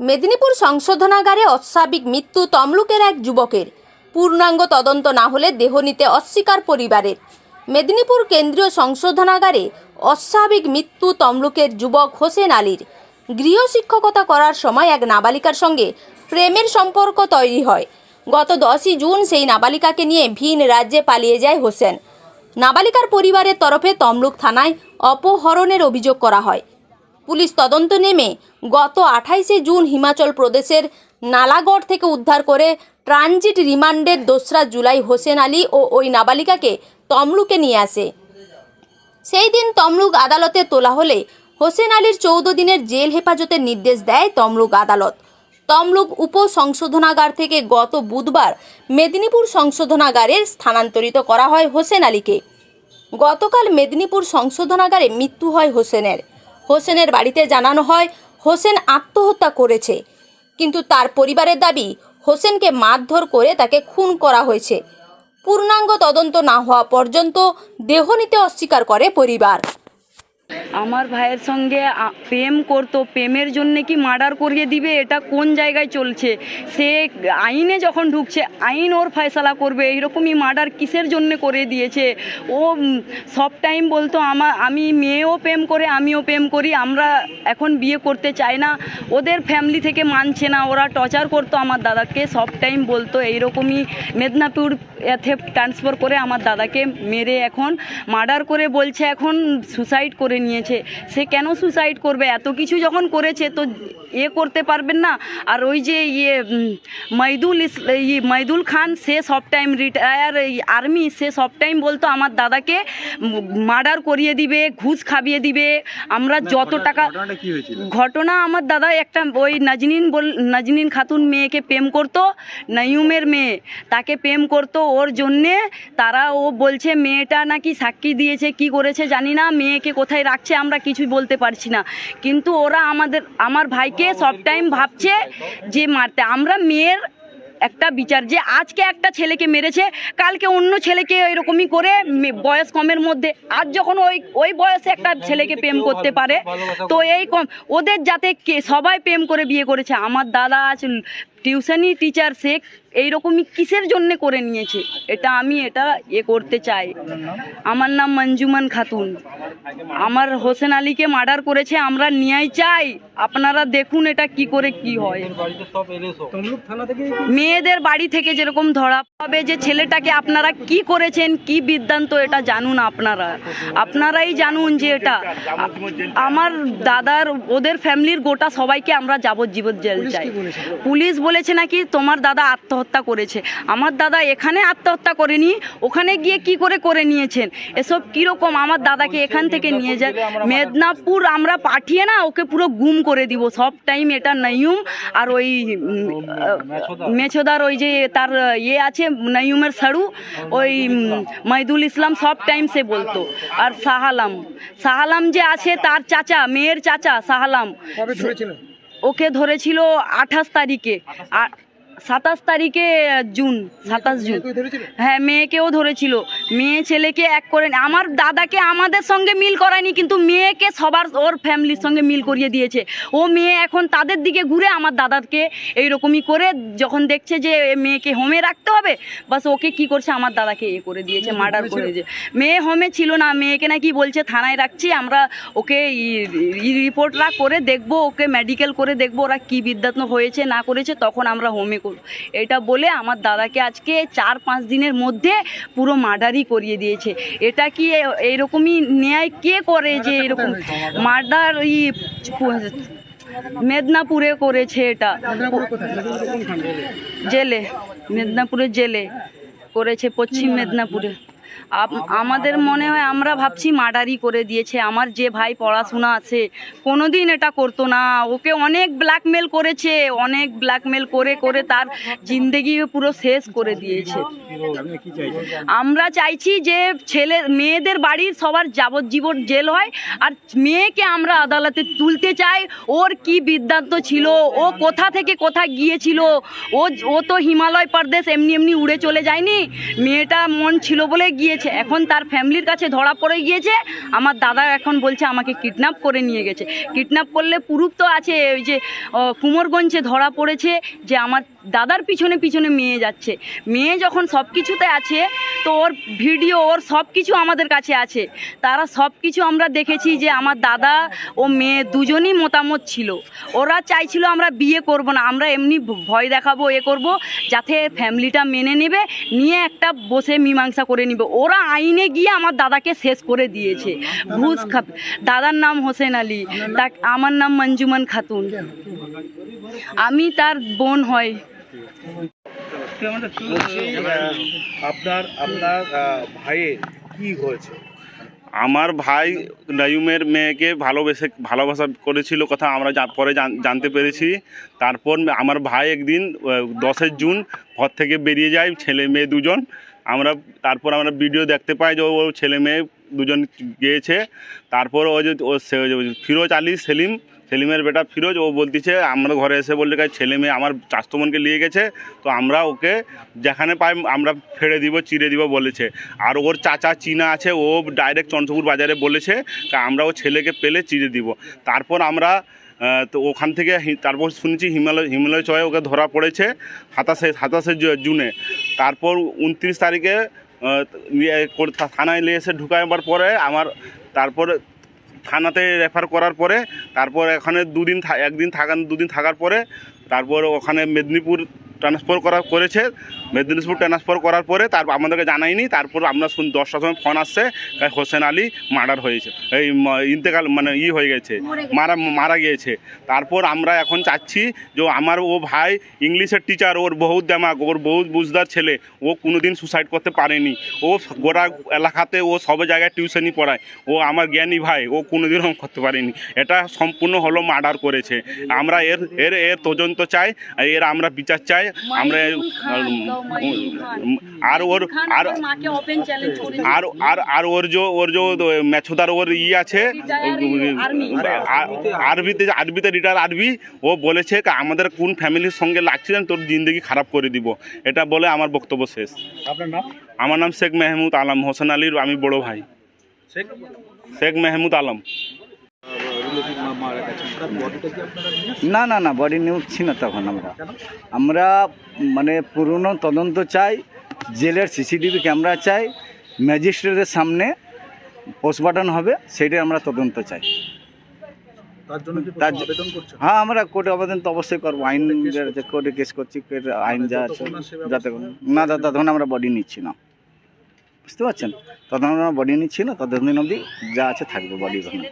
মেদিনীপুর সংশোধনাগারে অস্বাভাবিক মৃত্যু তমলুকের এক যুবকের। পূর্ণাঙ্গ তদন্ত না হলে দেহ নিতে অস্বীকার পরিবারের। মেদিনীপুর কেন্দ্রীয় সংশোধনাগারে অস্বাভাবিক মৃত্যু তমলুকের যুবক হোসেন আলীর। গৃহশিক্ষকতা করার সময় এক নাবালিকার সঙ্গে প্রেমের সম্পর্ক তৈরি হয়। গত দশই জুন সেই নাবালিকাকে নিয়ে ভিন রাজ্যে পালিয়ে যায় হোসেন। নাবালিকার পরিবারের তরফে তমলুক থানায় অপহরণের অভিযোগ করা হয়। পুলিশ তদন্ত নেমে গত আঠাইশে জুন হিমাচল প্রদেশের নালাগড় থেকে উদ্ধার করে ট্রানজিট রিমান্ডের দোসরা জুলাই হোসেন আলী ও ওই নাবালিকাকে তমলুকে নিয়ে আসে। সেই দিন তমলুক আদালতে তোলা হলে হোসেন আলীর চৌদ্দ দিনের জেল হেফাজতের নির্দেশ দেয় তমলুক আদালত। তমলুক উপ সংশোধনাগার থেকে গত বুধবার মেদিনীপুর সংশোধনাগারে স্থানান্তরিত করা হয় হোসেন আলীকে। গতকাল মেদিনীপুর সংশোধনাগারে মৃত্যু হয় হোসেনের। হোসেনের বাড়িতে জানানো হয়, হোসেন আত্মহত্যা করেছে। কিন্তু তার পরিবারের দাবি, হোসেনকে মারধর করে তাকে খুন করা হয়েছে। পূর্ণাঙ্গ তদন্ত না হওয়া পর্যন্ত দেহ নিতে অস্বীকার করে পরিবার। আমার ভাইয়ের সঙ্গে প্রেম করতো, প্রেমের জন্য কি মার্ডার করিয়ে দিবে? এটা কোন জায়গায় চলছে? সে আইনে যখন ঢুকছে, আইন ওর ফয়সালা করবে এইরকমই মার্ডার কিসের জন্য করে দিয়েছে? ও সব টাইম বলতো আমার আমি মেয়েও প্রেম করে, আমিও প্রেম করি, আমরা এখন বিয়ে করতে চাই না। ওদের ফ্যামিলি থেকে মানছে না, ওরা টর্চার করতো আমার দাদাকে, সব টাইম বলতো, এইরকমই মেদিনীপুর এতে ট্রান্সফার করে আমার দাদাকে মেরে এখন, মার্ডার করে বলছে, এখন সুসাইড করে নিয়েছে। সে কেন সুসাইড করবে? এত কিছু যখন করেছে তো এ করতে পারবেন না। আর ওই যে ইয়ে মইদুল ইস মইদুল খান সে সব টাইম রিটায়ার আর্মি সে সব টাইম বলতো আমার দাদাকে মার্ডার করিয়ে দিবে ঘুষ খাবিয়ে দিবে। আমরা যত টাকা ঘটনা আমার দাদা একটা ওই নাজনিন বল নাজনিন খাতুন মেয়েকে প্রেম করতো নয়ুমের মেয়ে। তাকে প্রেম করতো ওর জন্যে। তারা ও বলছে মেয়েটা নাকি সাক্ষী দিয়েছে কি করেছে জানি না। মেয়েকে কোথায় রাখছে আমরা কিছুই বলতে পারছি না। কিন্তু ওরা আমাদের, আমার ভাইকে সব টাইম ভাবছে যে মারতে। আমরা মেয়ের একটা বিচার যে আজকে একটা ছেলেকে মেরেছে, কালকে অন্য ছেলেকে এরকমই করে বয়স কমের মধ্যে। আজ যখন ওই ওই বয়সে একটা ছেলেকে প্রেম করতে পারে, তো এই কম ওদের যাতে সবাই প্রেম করে বিয়ে করেছে। আমার দাদা আজ টিউশনি টিচার সে এইরকমই কিসের জন্য করে নিয়েছে? এটা আমি এটা এ করতে চাই। আমার নাম মঞ্জুমান খাতুন। আমার হোসেন আলীকে মার্ডার করেছে আমরা নিয়াই চাই। আপনারা দেখুন এটা কি করে কি হয়। মেয়েদের বাড়ি থেকে যেরকম ধরা হবে যে ছেলেটাকে আপনারা কি করেছেন কি বিদ্যান্ত এটা জানুন আপনারা। আপনারাই জানুন যে এটা। আমার দাদার ওদের ফ্যামিলির গোটা সবাইকে আমরা যাবজ্জীবন জেল চাই। পুলিশ বলেছে নাকি তোমার দাদা আত্মহত্যা করেছে? আমার দাদা এখানে আত্মহত্যা করেনি ওখানে গিয়ে কি করে করে নিয়েছেন? এসব কীরকম? আমার দাদাকে এখান থেকে নিয়ে যায়। মেদিনীপুর আমরা পাঠিয়ে না ওকে পুরো গুম করে দিব। সব টাইম এটা নয়ুম আর ওই মেছোদার ওই যে তার ইয়ে আছে নয়ুমের সাড়ু ওই উম, মহিদুল ইসলাম সব টাইম সে বলতো। আর সাহালাম। সাহালাম যে আছে তার চাচা মেয়ের চাচা সাহালাম। ওকে ধরেছিল আঠাশ তারিখে। আর সাতাশ তারিখে জুন সাতাশ জুন। হ্যাঁ মেয়েকেও ধরেছিল। মেয়ে ছেলেকে এক করে আমার দাদাকে আমাদের সঙ্গে মিল করায়নি কিন্তু মেয়েকে সবার ওর ফ্যামিলির সঙ্গে মিল করিয়ে দিয়েছে। ও মেয়ে এখন তাদের দিকে ঘুরে আমার দাদাকে এইরকমই করে যখন দেখছে যে মেয়েকে হোমে রাখতে হবে বাস ওকে কি করছে? আমার দাদাকে এ করে দিয়েছে মার্ডার করে দিয়েছে। মেয়ে হোমে ছিল না মেয়েকে নাকি বলছে থানায় রাখছি আমরা ওকে রিপোর্টরা করে দেখব ওকে মেডিকেল করে দেখব ওরা কি বিদ্যাত্ন হয়েছে না করেছে তখন আমরা হোমে করব। এটা বলে আমার দাদাকে আজকে চার পাঁচ দিনের মধ্যে পুরো মার্ডারই করিয়ে দিয়েছে। এটা কি এইরকমই এরকমই ন্যায় কে করে যে এরকম মার্ডার ই মেদিনীপুরে করেছে এটা। জেলে মেদিনীপুরের জেলে করেছে পশ্চিম মেদিনীপুরে। আমাদের মনে হয় আমরা ভাবছি মার্ডারই করে দিয়েছে। আমার যে ভাই পড়াশোনা আছে, কোনোদিন এটা করতো না। ওকে অনেক ব্ল্যাকমেল করেছে, অনেক ব্ল্যাকমেল করে করে তার জিন্দেগি পুরো শেষ করে দিয়েছে। আমরা চাইছি যে ছেলে, মেয়েদের বাড়ির সবার যাবজ্জীবন জেল হয়, আর মেয়েকে আমরা আদালতে তুলতে চাই। ওর কি বিদ্যান্ত ছিল, ও কোথা থেকে কোথায় গিয়েছিল, ও ও তো হিমালয় প্রদেশ এমনি এমনি উড়ে চলে যায়নি। মেয়েটা মন ছিল বলে গিয়েছে। গিয়েছে। এখন তার ফ্যামিলির কাছে ধরা পড়ে গিয়েছে। আমার দাদা এখন বলছে, আমাকে কিডন্যাপ করে নিয়ে গেছে। কিডন্যাপ করলে প্রুফ তো আছে, ওই যে কুমোরগঞ্জে ধরা পড়েছে যে আমার দাদার পিছনে পিছনে মেয়ে যাচ্ছে। মেয়ে যখন সব কিছুতে আছে, তো ওর ভিডিও, ওর সব কিছু আমাদের কাছে আছে। তারা সব কিছু আমরা দেখেছি যে আমার দাদা ও মেয়ে দুজনই মতামত ছিল। ওরা চাইছিল আমরা বিয়ে করব না, আমরা এমনি ভয় দেখাবো, এ করব, যাতে ফ্যামিলিটা মেনে নেবে, নিয়ে একটা বসে মীমাংসা করে নিবে। ওরা আইনে গিয়ে আমার দাদাকে শেষ করে দিয়েছে। ঘুষ খাপ দাদার নাম হোসেন আলী তা আমার নাম মঞ্জুমান খাতুন। আমি তার বোন হয়। আপনার আপনার ভাইয়ের কি হয়েছে? আমার ভাই নয়ুমের মেয়েকে ভালোবেসে, ভালোবাসা করেছিল কথা আমরা পরে জানতে পেরেছি। তারপর আমার ভাই একদিন দশের জুন ঘর থেকে বেরিয়ে যায়, ছেলে মেয়ে দুজন। আমরা, তারপর আমরা ভিডিও দেখতে পাই যে ও ছেলে মেয়ে দুজন গিয়েছে। তারপর ও যে, ও ফিরোজ আলী সেলিম সেলিমের বেটা ফিরোজ, ও বলতেছে, আমরা ঘরে এসে বললে "কাই ছেলে মেয়ে আমার চাস্তমনকে নিয়ে গেছে, তো আমরা ওকে যেখানে পাই, আমরা ফেড়ে দিব চিড়ে দিব বলেছে। আর ওর চাচা চীনা আছে, ও ডাইরেক্ট চন্দ্রপুর বাজারে বলেছে, তা আমরা ও ছেলেকে পেলে চিড়ে দিব। তারপর আমরা তো ওখান থেকে তারপর শুনেছি হিমালয় হিমালয় চয়ে ওকে ধরা পড়েছে সাতাশে সাতাশে জুনে। তারপর উনত্রিশ তারিখে থানায় নিয়ে এসে ঢুকাবার পরে আমার, তারপর থানাতে রেফার করার পরে, তারপর এখানে দুদিন একদিন থাকার দুদিন থাকার পরে, তারপর ওখানে মেদিনীপুর ট্রান্সফার করা করেছে মেদিনীপুর ট্রান্সফার করার পরে তারপর আমাদেরকে জানায়নি তারপর আমরা শুন দশটার সময় ফোন আসছে হোসেন আলী মার্ডার হয়েছে এই ইন্তেকাল মানে ই হয়ে গেছে মারা মারা গিয়েছে। তারপর আমরা এখন চাচ্ছি যে আমার ও ভাই ইংলিশের টিচার ওর বহুত দেমাগ ওর বহুত বুঝদার ছেলে ও কোনোদিন সুসাইড করতে পারেনি। ও গোটা এলাকাতে ও সব জায়গায় টিউশনই পড়ায় ও আমার জ্ঞানী ভাই ও কোনোদিন করতে পারেনি। এটা সম্পূর্ণ হলো মার্ডার করেছে। আমরা এর এর এর তদন্ত চাই আর এর আমরা বিচার চাই আমরা আর ওর আর মাকে ওপেন চ্যালেঞ্জ করে আর আর আর ওর যে ওর যে মেছোদার ওর ই আছে আরবিতে আরবিতে রিটার আরবি ও বলেছে আমাদের কোন ফ্যামিলির সঙ্গে লাগছে তোর জিন্দগি খারাপ করে দিব। এটা বলে আমার বক্তব্য শেষ। আপনার নাম? আমার নাম শেখ মেহমুদ আলম হোসেন আলীর আমি বড় ভাই। শেখ? শেখ মেহমুদ আলম। না না না বডি নিচ্ছি না তখন আমরা। আমরা মানে পুরনো তদন্ত চাই জেলের সিসিটিভি ক্যামেরা চাই ম্যাজিস্ট্রেটের সামনে পোস্টমার্টম হবে সেটাই আমরা তদন্ত চাই। হ্যাঁ আমরা কোর্টে আবেদন তো অবশ্যই করব। আইন যে কোর্টে কেস করছি আইন যা আছে যাতে না দাদা ততক্ষণ আমরা বডি নিচ্ছি না। বুঝতে পারছেন? ততক্ষণ আমরা বডি নিচ্ছি না ততদিন অবধি যা আছে থাকবে বডি ওখানে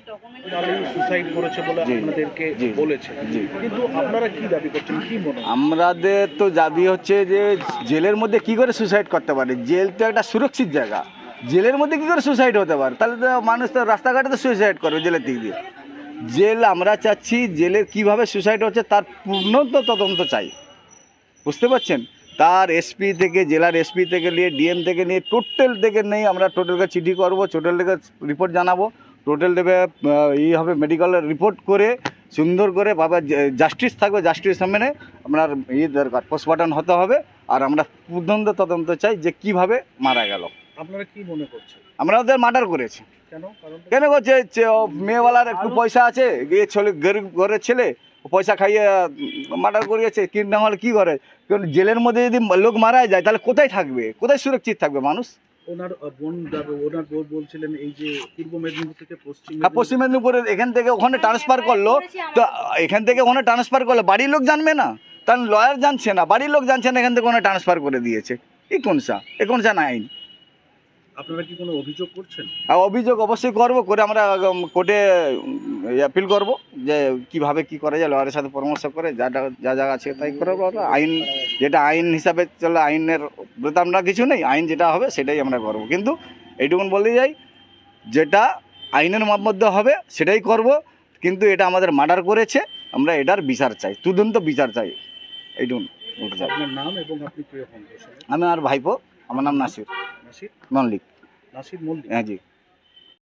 আমাদের তো দাবি হচ্ছে যে জেলের মধ্যে কি করে সুসাইড করতে পারে? জেল তো একটা সুরক্ষিত জায়গা। জেলের মধ্যে কি করে সুসাইড হতে পারে? তাহলে তো মানুষ তো রাস্তাঘাটে তো সুইসাইড করবে জেলের দিক দিয়ে। জেল আমরা চাচ্ছি জেলের কীভাবে সুসাইড হচ্ছে তার পূর্ণ তদন্ত চাই। বুঝতে পারছেন? তার এসপি থেকে জেলার এসপি থেকে নিয়ে ডিএম থেকে নিয়ে টোটাল থেকে নেই আমরা টোটালকে চিঠি করব টোটাল থেকে রিপোর্ট জানাব। টোটাল দেবে ই হবে মেডিকেলের রিপোর্ট করে সুন্দর করে বাবা জাস্টিস থাকবে জাস্টিস সামনে আপনার ইয়ে দরকার পোস্টমর্টম হতে হবে। আর আমরা পূর্ণাঙ্গ তদন্ত চাই যে কীভাবে মারা গেল। আপনারা কি মনে করছেন? আমরা ওদের মার্ডার করেছি। কেন? কেন করছে মেয়েওয়ালার একটু পয়সা আছে গিয়ে ছেলে গরিব ঘরের ছেলে পয়সা খাইয়ে মার্ডার করিয়েছে না হলে কী করে? কারণ জেলের মধ্যে যদি লোক মারা যায় তাহলে কোথায় থাকবে? কোথায় সুরক্ষিত থাকবে মানুষ? ওনার বোন ওনার বোন বলছিলেন এই যে পূর্ব মেদিনীপুর থেকে পশ্চিম আর পশ্চিম মেদিনীপুরে এখান থেকে ওখানে ট্রান্সফার করল। তো এখান থেকে ওখানে ট্রান্সফার করল। বাড়ির লোক জানবে না? তার লয়ার জানছে না। বাড়ির লোক জানছে না এখান থেকে ওখানে ট্রান্সফার করে দিয়েছে। এই কোন সা? এ কোন সা না আইন? আপনারা কি কোনো অভিযোগ করছেন? অভিযোগ অবশ্যই করব করে আমরা কোর্টে অ্যাপিল করব যে কীভাবে কি করা যায় লয়ারের সাথে পরামর্শ করে যা যা- আছে তাই করব আইন যেটা আইন হিসাবে চলে আইনের বলতে আমরা কিছু নেই আইন যেটা হবে সেটাই আমরা করব। কিন্তু এইটুকুন বলতে যাই যেটা আইনের মধ্যে হবে সেটাই করব কিন্তু এটা আমাদের মার্ডার করেছে আমরা এটার বিচার চাই তদন্ত বিচার চাই এইটুকুন নাম এবং আপনি আমি আর ভাইপো আমার নাম নাসির। নাসির? মল্লিক। নাসির মল্লিক। হ্যাঁ জি।